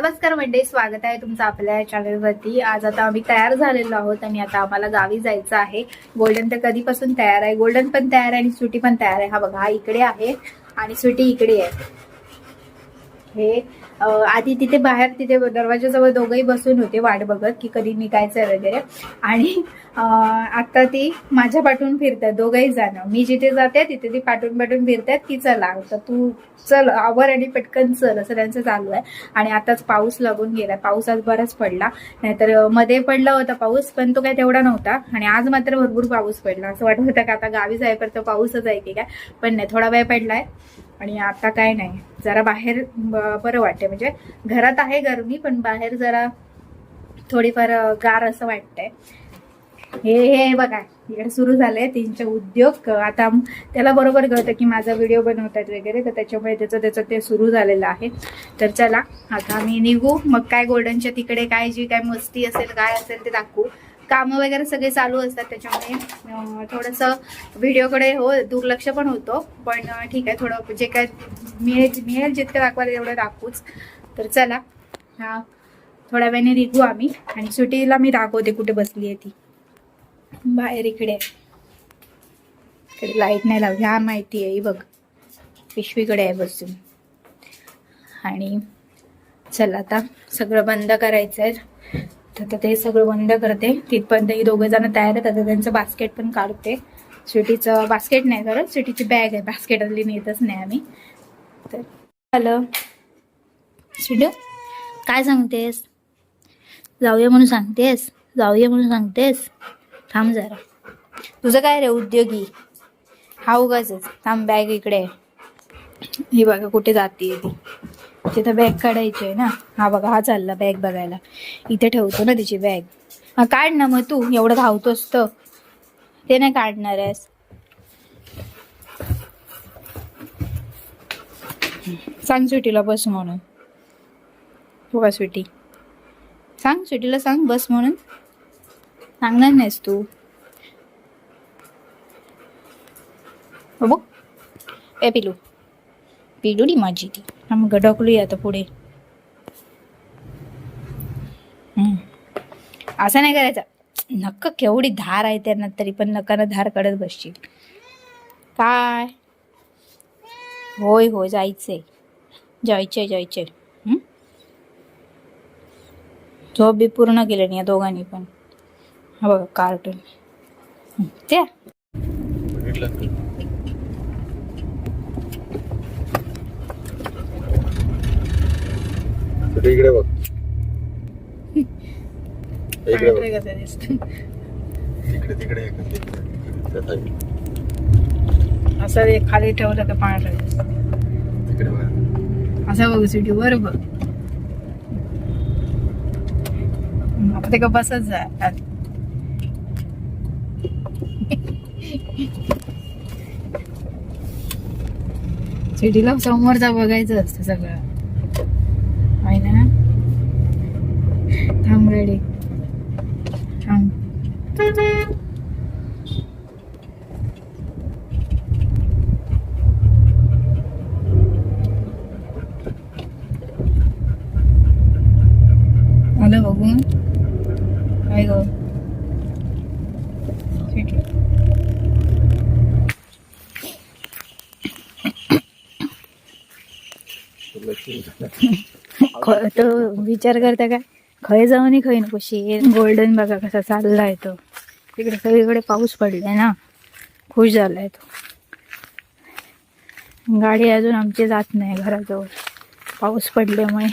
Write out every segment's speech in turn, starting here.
नमस्कार मंडळी स्वागत आहे तुमचं आपल्या चॅनलवरती आज आता आम्ही तयार झालेलो आहोत आणि आता आम्हाला गावी जायचं आहे. गोल्डन तर कधीपासून तयार आहे. गोल्डन पण तयार आहे आणि सुटी पण तयार आहे. हा बघा हा इकडे आहे आणि सुटी इकडे आहे. हे आधी तिथे बाहेर तिथे दरवाजाजवळ दोघंही बसून होते वाट बघत की कधी निघायचं वगैरे. आणि आता ती माझ्या पाठून फिरतात दोघंही जाणं. मी जिथे जाते तिथे ती पाठून पाठून फिरतात की चला. तर तू चल आवर आणि पटकन चल असं त्यांचं चालू आहे. आणि आताच पाऊस लागून गेला पाऊस आज बराच पडला. नाहीतरमध्ये पडला होता पाऊस पण तो काय तेवढा नव्हता. आणि आज मात्र भरपूर पाऊस पडला. असं वाटत होतं का आता गावी जायपर्यंत पाऊसच आहे की काय. पण नाही थोडा वेळ पडलाय. आणि आता काय नाही. जरा बाहेर बरं वाटते म्हणजे घरात आहे गरमी पण बाहेर जरा थोडीफार गार असं वाटतंय. हे हे बघा. इकडे सुरू झालंय त्यांचे उद्योग. आता त्याला बरोबर कळतं की माझा व्हिडिओ बनवतात वगैरे तर त्याच्यामुळे त्याचं त्याचं ते सुरू झालेलं आहे. तर चला आता आम्ही निघू. मग काय गोल्डनच्या तिकडे काय जी काय मस्ती असेल काय असेल ते दाखवू. कामं वगैरे सगळे चालू असतात त्याच्यामुळे थोडंसं व्हिडिओकडे हो दुर्लक्ष पण होतो. पण ठीक आहे थोडं जे काय मिळेल मिळेल जितकं दाखवायला तेवढं दाखवूच. तर चला हा थोड्या वेळाने निघू आम्ही. आणि सुटीला मी दाखवते कुठे बसली आहे ती. बाहेर इकडे. इकडे लाइट नाही लावली. हा माहिती आहे बघ. पिशवीकडे आहे बसून. आणि चला आता सगळं बंद करायचं आहे तर आता ते सगळं बंद करते. तिथपर्यंत ही दोघं जण तयार आहेत. आता त्यांचं बास्केट पण काढते. स्वीटीचं बास्केट नाही करत. स्वीटीची बॅग आहे. बास्केटातली नेतच नाही आम्ही. तर झालं स्वीटू काय सांगतेस? जाऊया म्हणून सांगतेस? जाऊया म्हणून सांगतेस? थांब जरा. तुझं काय रे उद्योगी? हा उगाच थांब बॅग इकडे. ही बघा कुठे जाते ती. तिथं बॅग काढायची आहे ना. हा बघा हा चालला बॅग बघायला. इथे ठेवतो ना तिची बॅग हा काढ ना मग तू. एवढं धावतोस तर. ते नाही काढणार आहेस. सांग स्वीटीला बस म्हणून. हो का स्वीटी. सांग स्वीटीला सांग बस म्हणून. सांगणार नाहीस तू. बघ. ए पिलू. पिलुडी माझी ती. मग ढकलूया आता पुढे. हम्म. असं नाही करायचं. नक्क केवढी धार आहे त्यांना तरी पण नकानं धार काढत बसशील. काय? होय होय जायचंय. जायचंय जायचंय. हम्म? झोप बी पूर्ण केलं नाही या दोघांनी पण. हा बघा कार्टून त्या. इकडे बघ. इकडे बघ. तिकडे तिकडे इकडे, तिकडे, side. असं ते खाली ठेवलं का पांढरं. तिकडे बघ. असं बघ सिटी वर बघ. ते का बसच जा. सिटीला समोरचा बघायचं असतं सगळं आहे ना रेडी थांब आलं बघून काय ग सिटी ख- तो विचार करता काय खय जाऊन खय नको. शेर गोल्डन बघा कसा चाललाय तो. तिकडे सगळीकडे पाऊस पडलाय ना. खुश झालाय तो. गाडी अजून आमची जात नाही घराजवळ. पाऊस पडल्यामुळे.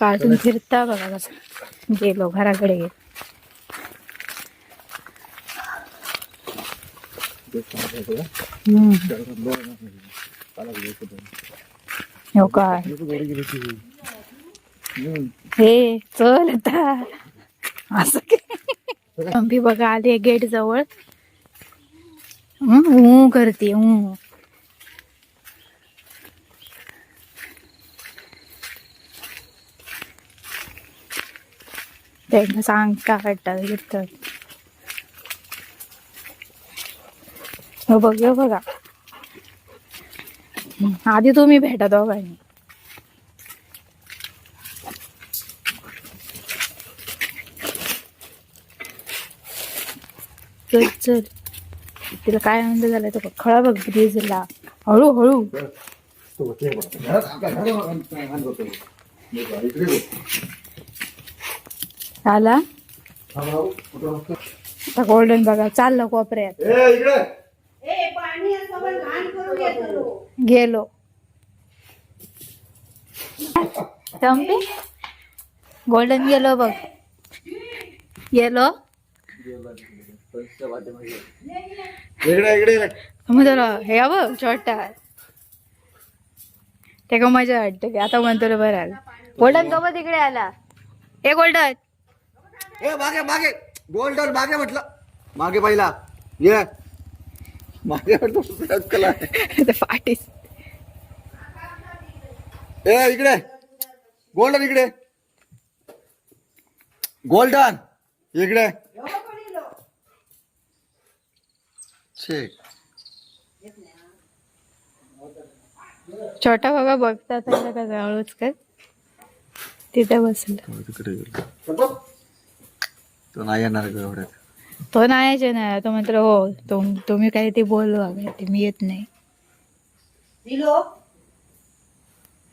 कार्टून फिरता बघा कसं. गेलो घराकडे गेलो. हो काय? हे चल आता. असं काय? आम्ही बघा आले गेट जवळ. ऊ करते ऊ. त्यांना सांगता काढतात घेतात हो बघ बघा. आधी तुम्ही भेटा दोघांनी. चल चल तिला काय आनंद झालाय तो बघ. खळा बघ ब्रिजला हळू हळू तो ते बघ. घरात आपल्या घरात हात- हात बसवतो. हे बघ, इकडे बघ. आला? आता गोल्डन बघा चाललं कोपऱ्यात ए, इकडे गेलो गोल्डन गेलो बघ गेलो मग त्याला हे बघ छोटा ते का मजा वाटते की आता म्हणतो रे बरं. आला गोल्डन गमत तिकडे आला. हे गोल्डन. ए मागे मागे. गोल्डन मागे म्हटलं. मागे पहिला. ये. मागे म्हटलं पाटीस ए इकडे. गोल्डन इकडे. गोल्डन. इकडे. छे छोटा बाबा बघतात त्याला का जवळच काय? तिथे बसला. तिकडे गेलो. तो नाही येणार ग एवढ्यात. तो नाही ना तो म्हणतो हो तुम तुम्ही काही ते बोलवा ते मी येत नाही.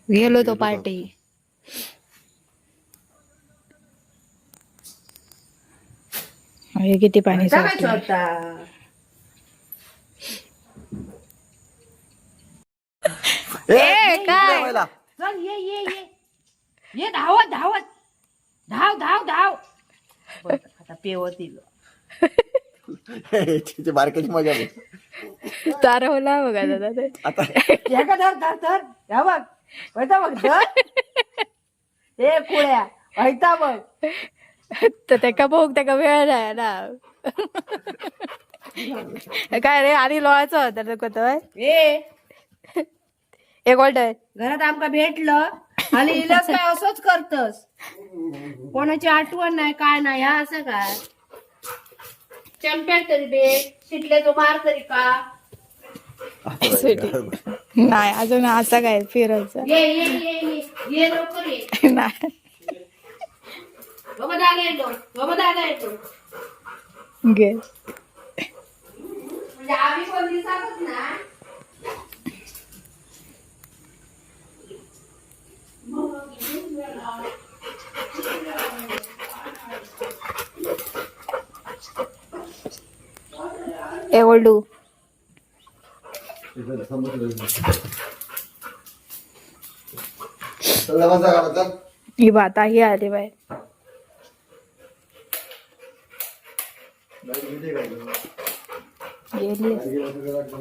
गेलो. तो पार्टी. हे किती पाणी सोडतंय. ए, ए, इकडे काय? चल ये ये ये. ये धावत धावत. धाव धाव धाव. आता पेव दिलं हे, तिची बारकाची मजा बघ. तारवला बघा दादा ते. आता या का धर धर धर? या बघ. वैता बघ धर. ए कुळ्या वैता बघ. तर त्याका बघ त्याका वेळ नाही ना? काय रे आणि लोहाचं होतं कोतोय ए एक ऑर्डर घरात आमका भेटलं आणि इलाज काय असंच करतस. कोणाची आठवण नाही काय नाही ह्या असं काय? चॅम्पियन तरी भेट शिटले तो मार तरी का? नाही अजून असं काय फिरायचं? ये ये ये ये ये लवकर ये. नाही. बाबा दादा येतो बाबा दादा येतो. घे. म्हणजे आम्ही ना ए ओल्डू चल मजा काढा, ही आली बाय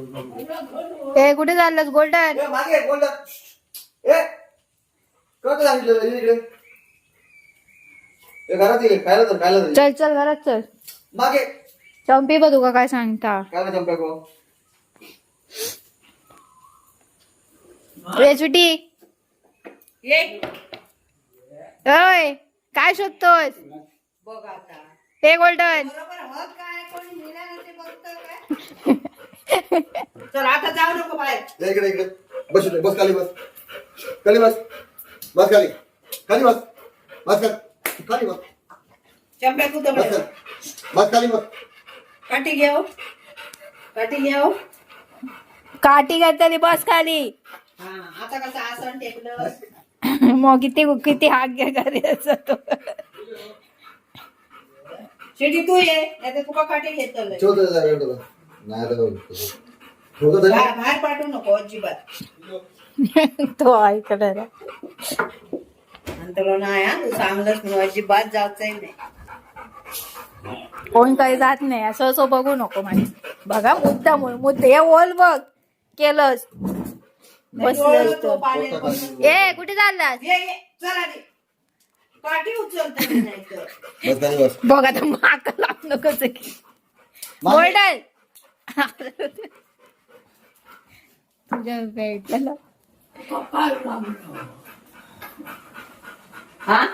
ए कुठे चाललंस गोल्डन? चल चल घरात चल. मागे चंपी बघ तुका काय सांगता? काय चंपा ये. ओय काय शोधतोस? बघ आता. ए गोल्डन. बरोबर हक काय? कोणी नेला ते बघतं काय? चल आता जाऊ नको बाहेर. ए, इकडे इकडे. बस इकडे, बस खाली बस. खाली बस. बस खाली. खाली बस. बस खाली. खाली बस. बस खाली. बस खाली बस. काठी घेऊ. काठी घेऊ. काठी घातली बस खाली. हा आता कसं आसन टेकलं. मग किती किती हात घ्या करायचं तो. शेटी तू ये. नाही तर तुका काठी घेतलं. नाही ठेवतो तरी. बाहेर बाहेर पाठवू नको अजिबात. तो ऐकणार आणि तुला नाही हा तू सांगलंच म्हणून अजिबात जायचंय नाही. कोण काही जात नाही. असं असं बघू नको म्हणे बघा मुद्दा मुद्दा हे ओल बघ. केलंस. बसून- ए कुठे चाललास? बघ आता माक लावू नकोच की मागे. गोल्डन तुझ्या भेटला हा?